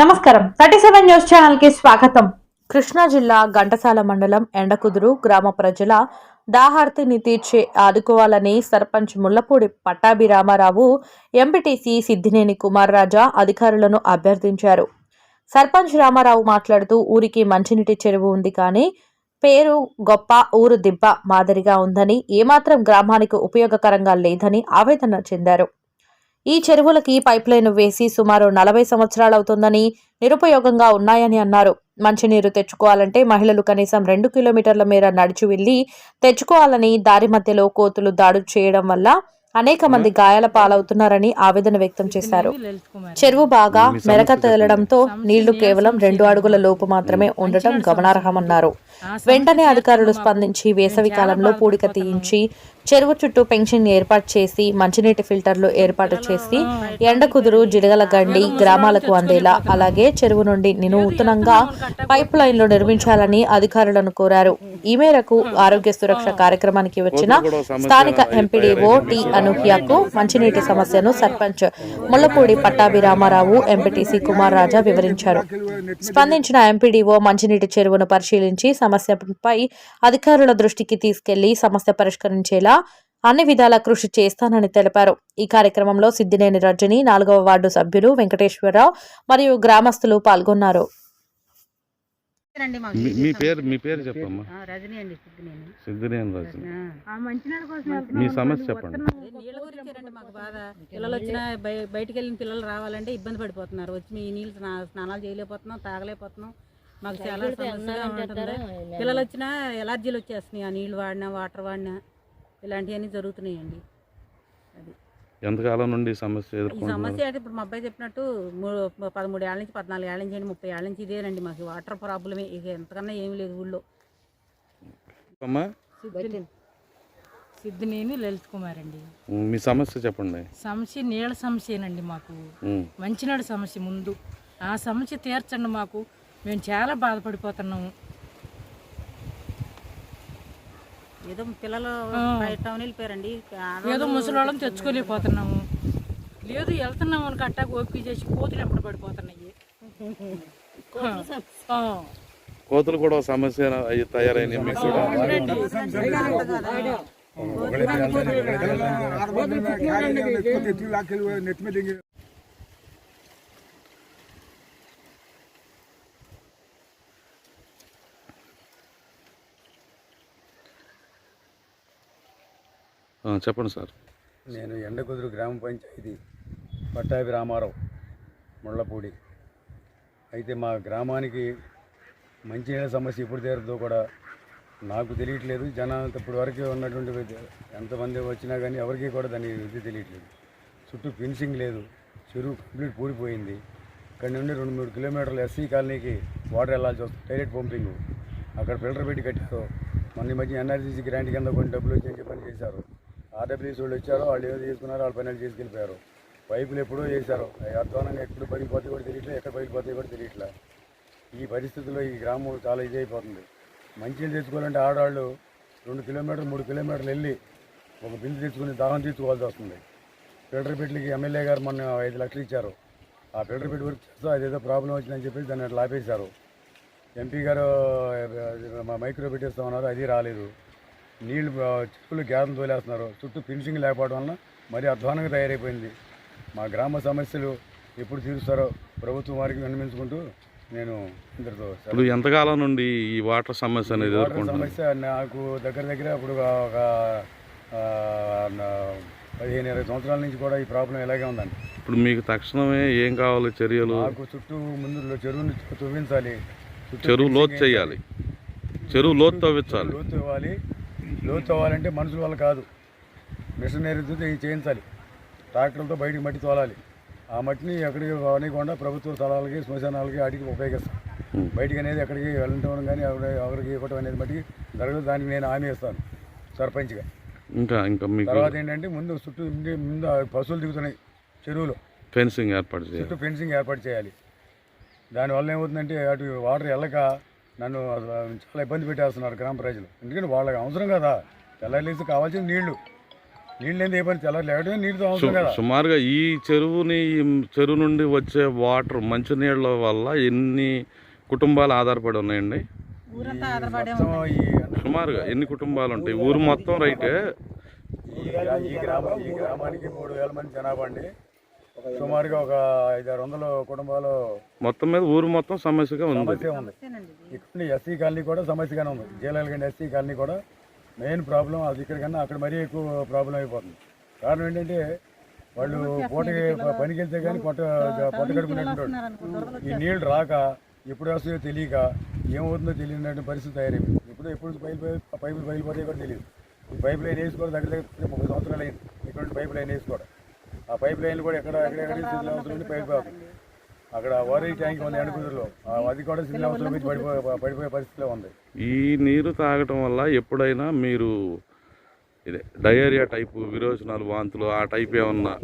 నమస్కారం. Thirty seven news ఛానల్కి స్వాగతం. కృష్ణా జిల్లా ఘంటసాల మండలం ఎండకుదురు గ్రామ ప్రజల దాహార్తిని తీర్చే ఆదుకోవాలని సర్పంచ్ ముల్లపూడి పట్టాభి రామారావు ఎంపీటీసీ సిద్దినేని కుమార్ రాజా అధికారులను అభ్యర్థించారు. సర్పంచ్ రామారావు మాట్లాడుతూ ఊరికి మంచినీటి చెరువు ఉంది కానీ పేరు గొప్ప ఊరు దిబ్బ మాదిరిగా ఉందని ఏమాత్రం గ్రామానికి ఉపయోగకరంగా లేదని ఆవేదన చెందారు. ఈ చెరువులకి పైప్లైన్ వేసి సుమారు నలభై సంవత్సరాలవుతుందని నిరుపయోగంగా ఉన్నాయని అన్నారు. మంచినీరు తెచ్చుకోవాలంటే మహిళలు కనీసం రెండు కిలోమీటర్ల మేర నడిచి వెళ్ళి తెచ్చుకోవాలని దారి మధ్యలో కోతులు దాడు చేయడం వల్ల అనేక మంది గాయాల పాలవుతున్నారని ఆవేదన వ్యక్తం చేశారు. చెరువు బాగా మెరక తేలడంతో నీళ్ళు కేవలం రెండు అడుగుల లోపు మాత్రమే ఉండటం గమనార్హమన్నారు. వెంటనే అధికారులు స్పందించి వేసవి కాలంలో పూడిక తీయించి చెరువు చుట్టూ పెన్షన్ ఏర్పాటు చేసి మంచినీటి ఫిల్టర్లు ఏర్పాటు చేసి ఎండ కుదురు జిడగల గండి గ్రామాలకు అందేలా. అలాగే చెరువు నుండి నూతనంగా పైప్ లైన్లు నిర్మించాలని అధికారులను కోరారు. ఈ మేరకు ఆరోగ్య సురక్ష కార్యక్రమానికి వచ్చిన స్థానిక ఎంపీడీఓ టి అనూహ్యకు మంచినీటి సమస్యను సర్పంచ్ ముల్లపూడి పట్టాభి రామారావు ఎంపీటీసీ కుమార్ రాజా వివరించారు. స్పందించిన ఎంపీడీఓ మంచినీటి చెరువును పరిశీలించి సమస్యపై అధికారుల దృష్టికి తీసుకెళ్ళి సమస్య పరిష్కరించేలా అన్ని విధాల కృషి చేస్తానని తెలిపారు. ఈ కార్యక్రమంలో సిద్దినేని రజని నాలుగవ వార్డు సభ్యులు వెంకటేశ్వరరావు మరియు గ్రామస్తులు పాల్గొన్నారు. రండి మాకు మీ- మీ పేరు మీ పేరు చెప్పమ్మా. ఆ, రజనీ అండి సిద్ధి నేను సిద్ధినేని రాజు ఆ. మీ సమస్య చెప్పండి. నీళ్ళ గురించేనండి మాకు బాధ. పిల్లలు వచ్చినా బయ- బయటికి వెళ్ళిన పిల్లలు రావాలంటే ఇబ్బంది పడిపోతున్నారు. వచ్చి మీ నీళ్ళు స్నా- స్నానాలు చేయలేకపోతున్నాం తాగలేకపోతున్నాం. మాకు చాలా సమస్యగా ఉంటుంది పిల్లలు వచ్చినా ఎలర్జీలు వచ్చేస్తున్నాయి. ఆ నీళ్ళు వాడినా వాటర్ వాడినా. ఇలాంటివన్నీ జరుగుతున్నాయండి. అది. ఎంతకాలం నుండి ఈ సమస్య ఈ ఎదుర్కొంటున్నారు? సమస్య అయితే ఇప్పుడు మా అబ్బాయి చెప్పినట్టు పదమూడు ఏళ్ళ నుంచి పద్నాలుగు ఏళ్ళ నుంచి అండి ముప్పై ఏళ్ళ నుంచి ఇదేనండి మాకు. వాటర్ ప్రాబ్లమే. ఇక ఎంతకన్నా ఏమీ లేదు ఊళ్ళో. అమ్మా? సిద్ధినేని లలిత్ కుమార్ అండి మీ సమస్య చెప్పండి. సమస్య నీళ్ళ సమస్యేనండి మాకు. మంచినీళ్ళ సమస్య ముందు. ఆ సమస్య తీర్చండి మాకు. మేము చాలా బాధపడిపోతున్నాము. ఏదో పిల్లలు బయట టౌన్ వెళ్ళిపోయారండి. ఏదో ముసలోళ్ళం తెచ్చుకోలేకపోతున్నాము. లేదు వెళ్తున్నాము అని కట్టా ఓపిక చేసి కోతులు ఎప్పుడు పడిపోతున్నాయి. ఆ. కోతులు కూడా సమస్య అయ్యి తయారైనాయి మీకు కూడా. ఆ, చెప్పండి సార్. నేను ఎండకుదురు గ్రామ పంచాయతీ పట్టాభి రామారావు ముళ్ళపూడి. అయితే మా గ్రామానికి మంచినీళ్ళ సమస్య ఎప్పుడు తీరుతో కూడా నాకు తెలియట్లేదు. జనాలు ఇప్పుడు వరకు ఉన్నటువంటి ఎంతమంది వచ్చినా కానీ ఎవరికి కూడా దాని ఇది తెలియట్లేదు. చుట్టూ ఫినిషింగ్ లేదు చెరువు కంప్లీట్ పూడిపోయింది. ఇక్కడ నుండి రెండు మూడు కిలోమీటర్లు ఎస్సీ కాలనీకి వాటర్ వెళ్ళాల్సి వస్తుంది డైరెక్ట్ పంపింగ్. అక్కడ ఫిల్టర్ పెట్టి కట్టారు. మొన్న ఈ మధ్య ఎన్ఆర్సీసీ గ్రాంట్ కింద కొన్ని డబ్బులు వచ్చి చెప్పని చేశారు. ఆర్డబ్ల్యూసీ వాళ్ళు ఇచ్చారు వాళ్ళు ఏదో తీసుకున్నారు వాళ్ళ పైన చేసుకెళ్ళిపోయారు. పైపులు ఎప్పుడో చేశారు అవి అధ్వానంగా ఎప్పుడు పగిలిపోతాయి కూడా తెలియట్లేదు ఎక్కడ పగిలిపోతాయి కూడా తెలియట్లే. ఈ పరిస్థితుల్లో ఈ గ్రామం చాలా ఇది అయిపోతుంది. మంచిని తెచ్చుకోవాలంటే ఆడవాళ్ళు రెండు కిలోమీటర్లు మూడు కిలోమీటర్లు వెళ్ళి ఒక బిందు తెచ్చుకుని దాహం తీర్చుకోవాల్సి వస్తుంది. ఫిల్టర్ పెట్లకి ఎమ్మెల్యే గారు మొన్న ఐదు లక్షలు ఇచ్చారు. ఆ ఫిల్టర్ పెట్టి వర్క్ చేస్తూ అదేదో ప్రాబ్లం వచ్చిందని చెప్పి దాన్ని అట్లా ఆపేశారు. ఎంపీ గారు మైక్రో పెట్టేస్తామన్నారు అది రాలేదు. నీళ్ళు ఆ, చెరువులు గ్యాదం తోలేస్తున్నారు. చుట్టూ ఫినిషింగ్ లేకపోవడం వలన మరీ అధ్వానంగా తయారైపోయింది. మా గ్రామ సమస్యలు ఎప్పుడు తీరుస్తారో ప్రభుత్వం వారికి విన్నమించుకుంటూ నేను సెలవు. ఇప్పుడు ఎంతకాలం నుండి ఈ వాటర్ సమస్య అనేది సమస్య నాకు దగ్గర దగ్గర ఇప్పుడు ఒక పదిహేను ఇరవై సంవత్సరాల నుంచి కూడా ఈ ప్రాబ్లం ఇలాగే ఉందండి. ఇప్పుడు మీకు తక్షణమే ఏం కావాలి చర్యలు? మాకు చుట్టూ ముందు చెరువుని తవ్వించాలి. చెరువు లోతు చేయాలి. చెరువు లోతు తవ్వించాలి. లోతు ఇవ్వాలి లోతు అవ్వాలంటే మనుషుల వల్ల కాదు. మిషనరీతో చేయించాలి. ట్రాక్టర్లతో బయటికి మట్టి తోలాలి. ఆ మట్టిని ఎక్కడికి అవనీయకుండా ప్రభుత్వ స్థలాలకి శ్మశానాలకి వాటికి ఉపయోగిస్తాం. బయటికి అనేది ఎక్కడికి వెళ్ళటం కానీ ఎవరి ఎవరికి ఇవ్వటం అనేది మట్టికి జరగదు దానికి నేను హామీ ఇస్తాను సర్పంచ్గా. ఇంకా ఇంకా తర్వాత ఏంటంటే ముందు చుట్టూ ముందు పశువులు దిగుతున్నాయి చెరువులో. ఫెన్సింగ్ ఏర్పాటు చేయాలి. చుట్టూ ఫెన్సింగ్ ఏర్పాటు చేయాలి. దానివల్ల ఏమవుతుందంటే అటు వాటర్ వెళ్ళక నన్ను అసలు చాలా ఇబ్బంది పెట్టేస్తున్నారు గ్రామ ప్రజలు. ఎందుకంటే వాళ్ళకి అవసరం కదా. తెల్లారేసి కావాల్సిన నీళ్ళు. నీళ్ళు లేని ఏ పని తెల్లారి లేకపోతే నీళ్ళతో అవసరం కదా. సుమారుగా ఈ చెరువుని ఈ చెరువు నుండి వచ్చే వాటర్ మంచినీళ్ళ వల్ల ఎన్ని కుటుంబాలు ఆధారపడి ఉన్నాయండి? సుమారుగా ఎన్ని కుటుంబాలు ఉంటాయి? ఊరు మొత్తం గ్రా- ఈ గ్రామం ఈ గ్రామానికి మూడు వేల మంది జనాభా అండి. సుమారుగా ఒక ఐదారు వందల కుటుంబాలు మొత్తం మీద ఊరు మొత్తం సమస్యగా ఉంది. సమస్య ఉంది. ఇక్కడ ఎస్సీ కాలనీ కూడా సమస్యగానే ఉంది. జీలాలగండి ఎస్సీ కాలనీ కూడా మెయిన్ ప్రాబ్లం అది ఇక్కడ కన్నా అక్కడ మరీ ఎక్కువ ప్రాబ్లం అయిపోతుంది. కారణం ఏంటంటే వాళ్ళు పూటకి పనికి వెళ్తే కానీ పొట్ట పొట్ట కడుపునట్టు ఈ నీళ్ళు రాక ఎప్పుడు వస్తాయో తెలియక ఏమవుతుందో తెలియనటువంటి పరిస్థితి తయారైంది. ఇప్పుడు ఎప్పుడు పైపు పైపులు పగిలిపోతాయో కూడా తెలియదు. ఈ పైప్ లైన్ వేసుకోవడం దగ్గర దగ్గర ముప్పై సంవత్సరాలు అయింది. ఇక్కడ నుండి పైప్ లైన్ వేసుకోవడం. ఆ పైప్ లైన్లు కూడా ఎక్కడ ఎక్కడెక్కడ సివిల్ అవసరం నుండి పైప్ అక్కడ వారీ ట్యాంక్ ఉంది ఎండకుదురులో అది కూడా సివిల్ అవసరం నుంచి పడిపోయే పడిపోయే పరిస్థితిలో ఉంది. ఈ నీరు తాగటం వల్ల ఎప్పుడైనా మీరు ఇదే డయేరియా టైపు విరోచనాలు వాంతులు ఆ టైప్ ఏమన్నా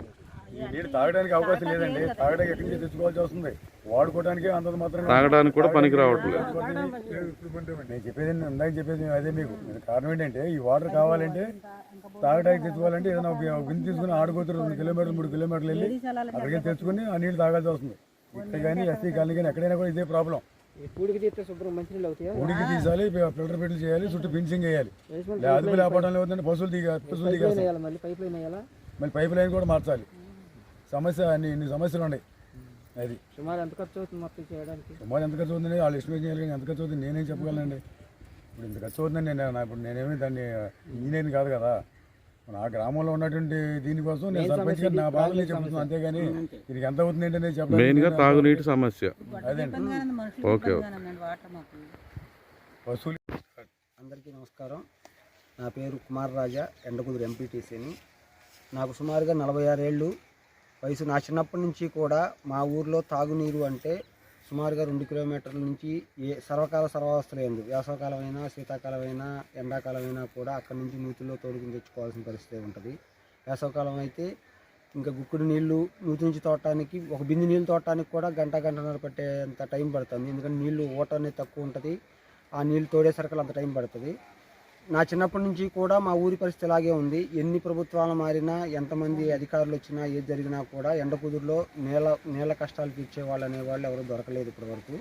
ఈ నీళ్ళు తాగడానికి అవకాశం లేదండి. తాగడానికి ఎక్కడి నుంచి తెచ్చుకోవాల్సి వస్తుంది? వాడుకోవడానికి అంతంత మాత్రం తాగడానికి కూడా పనికి రావట్లేదు. నేను చెప్పేది ఇందాక చెప్పేది అదే మీకు. కారణం ఏంటంటే ఈ వాటర్ కావాలంటే తాగడానికి తెచ్చుకోవాలంటే ఏదైనా ఒక బిందు తీసుకుని ఆడుకోతారు రెండు కిలోమీటర్లు మూడు కిలోమీటర్లు వెళ్ళి అక్కడికి తెచ్చుకుని ఆ నీళ్ళు తాగాల్సి వస్తుంది. ఇక్కడ కానీ ఎస్సీ కాలనీ కానీ ఎక్కడైనా కూడా ఇదే ప్రాబ్లం. పూడికి తీస్తే శుభ్రం మంచినీళ్ళు అవుతాయా? ఉడికి తీసాలి ఫిల్టర్ పెట్టి చేయాలి చుట్టూ ఫినిషింగ్ వేయాలి. అదుపు లేకపోవడం లేదంటే పశువులు దిగా పశువులు వేయాలి మళ్ళీ? పైప్ లైన్ వేయాలా? మళ్ళీ పైప్ లైన్ కూడా మార్చాలి. సమస్య అన్ని ఇన్ని సమస్యలు ఉన్నాయి. అది. సుమారు ఎంత ఖర్చు అవుతుంది మొత్తం చేయడానికి? సుమారు ఎంత ఖర్చు అవుతుంది? వాళ్ళు ఎస్టిమేట్ చేయాలి కానీ ఎంత ఖర్చు అవుతుంది? నేనేం చెప్పగలనండి? ఇప్పుడు ఇంత ఖర్చు అవుతుందని నేను నా- ఇప్పుడు నేనేమి దాన్ని ఇంజనీరింగ్ కాదు కదా. నా గ్రామంలో ఉన్నటువంటి దీనికోసం నేను సర్పంచ్ గారు నా బాధలు నేను చెప్తున్నాను. అంతేగాని దీనికి ఎంత అవుతుంది మెయిన్గా నేను- తాగునీటి సమస్య. అదేండి మనుషులు ఓకే, వసూలు అందరికీ నమస్కారం. నా పేరు కుమార్ రాజా ఎండకుదురు ఎంపీటీసీని నాకు సుమారుగా నలభై ఆరేళ్ళు వయసు నా చిన్నప్పటి నుంచి కూడా మా ఊర్లో తాగునీరు అంటే సుమారుగా రెండు కిలోమీటర్ల నుంచి ఏ సర్వకాల సర్వావస్థలు ఏంది వేసవకాలమైనా శీతాకాలమైనా ఎండాకాలమైనా కూడా అక్కడి నుంచి నూతుల్లో తోడుకుని తెచ్చుకోవాల్సిన పరిస్థితి ఉంటుంది. వేసవకాలం అయితే ఇంకా గుక్కుడు నీళ్ళు నూతి నుంచి తోడటానికి ఒక బిందు నీళ్ళు తోడటానికి కూడా గంట గంటన్నర పట్టేంత టైం పడుతుంది. ఎందుకంటే నీళ్ళు ఓట అనేది తక్కువ ఉంటుంది. ఆ నీళ్ళు తోడేసరికి అంత టైం పడుతుంది. నా చిన్నప్పటి నుంచి కూడా మా ఊరి పరిస్థితి ఇలాగే ఉంది. ఎన్ని ప్రభుత్వాలు మారినా ఎంతమంది అధికారులు వచ్చినా ఏది జరిగినా కూడా ఎండకుదురులో నీళ్ళ నీళ్ళ కష్టాలు తీర్చే వాళ్ళు అనేవాళ్ళు ఎవరు దొరకలేదు ఇప్పటివరకు.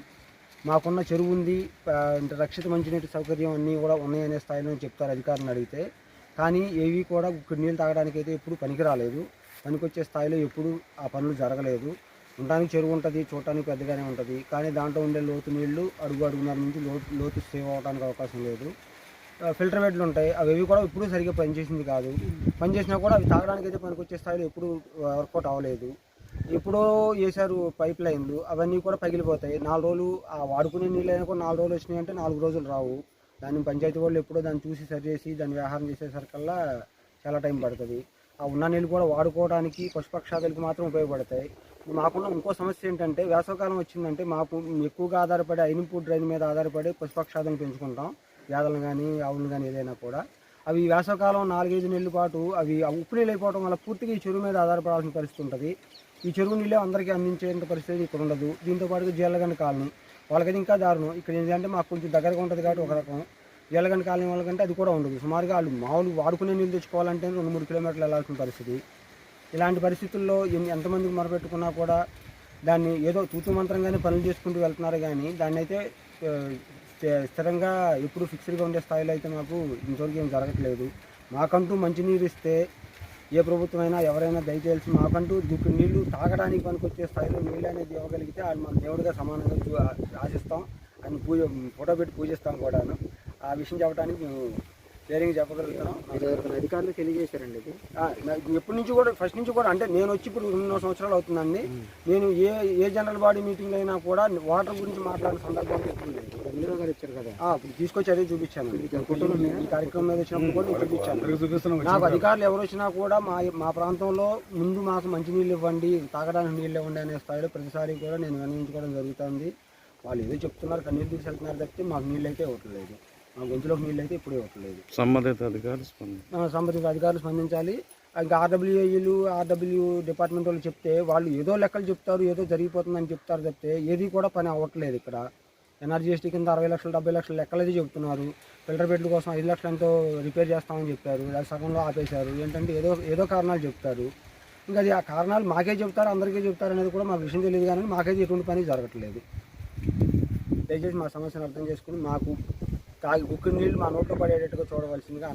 మాకున్న చెరువు ఉంది అంటే రక్షిత మంచినీటి సౌకర్యం అన్నీ కూడా ఉన్నాయనే స్థాయిలో చెప్తారు అధికారులను అడిగితే. కానీ ఏవి కూడా నీళ్ళు తాగడానికి అయితే ఎప్పుడు పనికి రాలేదు. పనికొచ్చే స్థాయిలో ఎప్పుడు ఆ పనులు జరగలేదు. ఉండడానికి చెరువు ఉంటుంది చూడటానికి పెద్దగానే ఉంటుంది. కానీ దాంట్లో ఉండే లోతు నీళ్ళు అడుగు అడుగున్నర నుంచి లోతు లోతు సేవ్ అవడానికి అవకాశం లేదు. ఫిల్టర్ బెడ్లు ఉంటాయి. అవి ఏవి కూడా ఇప్పుడు సరిగ్గా పనిచేసింది కాదు. పనిచేసినా కూడా అవి తాగడానికి అయితే పనికొచ్చే స్థాయిలో ఎప్పుడు వర్కౌట్ అవ్వలేదు. ఎప్పుడో వేశారు పైప్ లైన్లు. అవన్నీ కూడా పగిలిపోతాయి. నాలుగు రోజులు ఆ వాడుకునే నీళ్ళు అయినా కూడా నాలుగు రోజులు వచ్చినాయి అంటే నాలుగు రోజులు రావు. దాన్ని పంచాయతీ వాళ్ళు ఎప్పుడో దాన్ని చూసి సరి చేసి దాన్ని వ్యవహారం చేసేసరికల్లా చాలా టైం పడుతుంది. ఆ ఉన్న నీళ్ళు కూడా వాడుకోవడానికి పశుపక్షాదులకు మాత్రం ఉపయోగపడతాయి. మాకున్న ఇంకో సమస్య ఏంటంటే వేసవకాలం వచ్చిందంటే మాకు ఎక్కువగా ఆధారపడి ఐనింపు డ్రైన్ మీద ఆధారపడి పశుపక్షాదులను పెంచుకుంటాం. వ్యాధులను కానీ ఆవులను కానీ ఏదైనా కూడా. అవి వేసవకాలం నాలుగైదు నెలల పాటు అవి ఉప్పు నీళ్ళు అయిపోవడం వల్ల పూర్తిగా ఈ చెరువు మీద ఆధారపడాల్సిన పరిస్థితి ఉంటుంది. ఈ చెరువు నీళ్ళే అందరికీ అందించేంత పరిస్థితి ఇక్కడ ఉండదు. దీంతో పాటుగా జీలగండ కాలనీ. వాళ్ళకైతే ఇంకా దారుణం. ఇక్కడ ఏంటంటే మాకు కొంచెం దగ్గరగా ఉంటుంది కాబట్టి ఒక రకం. జీలగండ కాలనీ వాళ్ళకంటే అది కూడా ఉండదు. సుమారుగా వాళ్ళు మామూలు వాడుకునే నీళ్ళు తెచ్చుకోవాలంటే రెండు మూడు కిలోమీటర్లు వెళ్ళాల్సిన పరిస్థితి. ఇలాంటి పరిస్థితుల్లో ఎంతమందికి మొరపెట్టుకున్నా కూడా దాన్ని ఏదో తూతు మంత్రంగానే పనులు చేసుకుంటూ వెళ్తున్నారు కానీ దాన్ని అయితే స్థిరంగా ఎప్పుడు ఫిక్స్డ్గా ఉండే స్థాయిలో అయితే మాకు ఇంతవరకు ఏం జరగట్లేదు. మాకంటూ మంచినీరు ఇస్తే ఏ ప్రభుత్వమైనా ఎవరైనా దయచేసి మాకంటూ దుక్కు నీళ్ళు తాగడానికి పనికొచ్చే స్థాయిలో నీళ్ళు అనేది ఇవ్వగలిగితే ఆయన మన దేవుడిగా సమానంగా ఆశిస్తాం. ఆయన పూజ ఫోటో పెట్టి పూజిస్తాం కూడాను. ఆ విషయం చెప్పడానికి మేము ధైర్యంగా చెప్పగలుగుతున్నాం. అధికారులు తెలియజేశారండి ఇది? ఎప్పటి నుంచి కూడా ఫస్ట్ నుంచి కూడా అంటే నేను వచ్చి ఇప్పుడు రెండున్నర సంవత్సరాలు అవుతుందండి. నేను ఏ ఏ జనరల్ బాడీ మీటింగ్ అయినా కూడా వాటర్ గురించి మాట్లాడిన సందర్భం ఎప్పుడు గారు ఇచ్చారు కదా. ఇప్పుడు తీసుకొచ్చి అదే చూపించాను. ఈ కార్యక్రమం మీద వచ్చినప్పుడు కూడా నేను చూపించాను. నాకు అధికారులు ఎవరు వచ్చినా కూడా మా మా ప్రాంతంలో ముందు మాకు మంచినీళ్ళు ఇవ్వండి తాగడానికి నీళ్ళు ఇవ్వండి అనే స్థాయిలో ప్రతిసారి కూడా నేను వినియోగించుకోవడం జరుగుతుంది. వాళ్ళు ఏదో చెప్తున్నారు కన్నీళ్ళు తీసుకెళ్తున్నారు తప్పితే మాకు నీళ్ళు అయితే ఇవ్వట్లేదు మా గొంతులోకి నీళ్ళు అయితే ఇప్పుడు ఇవ్వట్లేదు సంబంధిత అధికారులు సంబంధిత అధికారులు స్పందించాలి. ఇంకా ఆర్డబ్ల్యూఏలు ఆర్డబ్ల్యూ డిపార్ట్మెంట్ వాళ్ళు చెప్తే వాళ్ళు ఏదో లెక్కలు చెప్తారు ఏదో జరిగిపోతుందని చెప్తారు తప్పితే ఏది కూడా పని అవ్వట్లేదు ఇక్కడ. ఎన్ఆర్జీఎస్టీ కింద అరవై లక్షలు డెబ్బై లక్షలు లెక్కలది చెప్తున్నారు ఫిల్టర్ బెడ్ల కోసం ఐదు లక్షలు ఎంతో రిపేర్ చేస్తామని చెప్పారు. అది సగంలో ఆపేశారు. ఏంటంటే ఏదో ఏదో కారణాలు చెప్తారు. ఇంకా అది ఆ కారణాలు మాకే చెప్తారు అందరికీ చెప్తారు అనేది కూడా మాకు విషయం తెలియదు కానీ మాకైతే ఎటువంటి పని జరగట్లేదు. దయచేసి మా సమస్యను అర్థం చేసుకుని మాకు తాగి ఉక్కు నీళ్ళు మా నోట్లో పడేటట్టుగా చూడవలసిందిగా